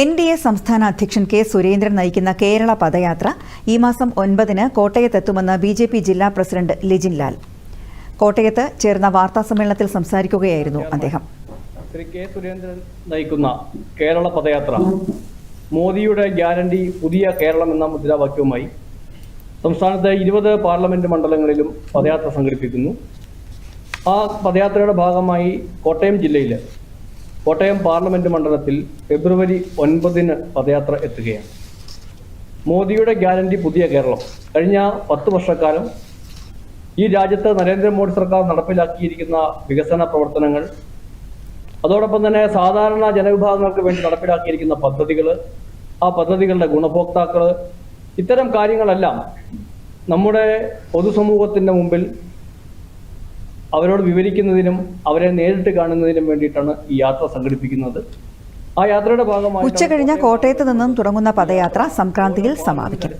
N D A സംസ്ഥാന അധ്യക്ഷൻ K Surendran നയിക്കുന്ന കേരള പദയാത്ര ഈ മാസം ഒൻപതിന് കോട്ടയത്തെത്തുമെന്ന് ബി ജെ പി ജില്ലാ പ്രസിഡന്റ് ലിജിൻ ലാൽ. കോട്ടയത്ത് ചേർന്ന വാർത്താ സമ്മേളനത്തിൽ സംസാരിക്കുകയായിരുന്നു അദ്ദേഹം. ശ്രീ കെ സുരേന്ദ്രൻ നയിക്കുന്ന കേരള പദയാത്ര മോദിയുടെ ഗ്യാരണ്ടി പുതിയ കേരളം എന്ന മുദ്രാവാക്യവുമായി സംസ്ഥാനത്തെ ഇരുപത് പാർലമെന്റ് മണ്ഡലങ്ങളിലും പദയാത്ര സംഘടിപ്പിക്കുന്നു. ആ പദയാത്രയുടെ ഭാഗമായി കോട്ടയം ജില്ലയിൽ കോട്ടയം പാർലമെന്റ് മണ്ഡലത്തിൽ ഫെബ്രുവരി ഒൻപതിന് പദയാത്ര എത്തുകയാണ്. മോദിയുടെ ഗ്യാരണ്ടി പുതിയ കേരളം. കഴിഞ്ഞ പത്ത് വർഷക്കാലം ഈ രാജ്യത്ത് നരേന്ദ്രമോദി സർക്കാർ നടപ്പിലാക്കിയിരിക്കുന്ന വികസന പ്രവർത്തനങ്ങൾ അതോടൊപ്പം തന്നെ സാധാരണ ജനവിഭാഗങ്ങൾക്ക് വേണ്ടി നടപ്പിലാക്കിയിരിക്കുന്ന പദ്ധതികൾ ആ പദ്ധതികളുടെ ഗുണഭോക്താക്കൾ ഇത്തരം കാര്യങ്ങളെല്ലാം നമ്മുടെ പൊതുസമൂഹത്തിന്റെ മുമ്പിൽ അവരോട് വിവരിക്കുന്നതിനും അവരെ നേരിട്ട് കാണുന്നതിനും വേണ്ടിയിട്ടാണ് ഈ യാത്ര സംഘടിപ്പിക്കുന്നത്. ആ യാത്രയുടെ ഭാഗമായി ഉച്ചകഴിഞ്ഞ് കോട്ടയത്ത് നിന്നും തുടങ്ങുന്ന പദയാത്ര സംക്രാന്തിയിൽ സമാപിക്കും.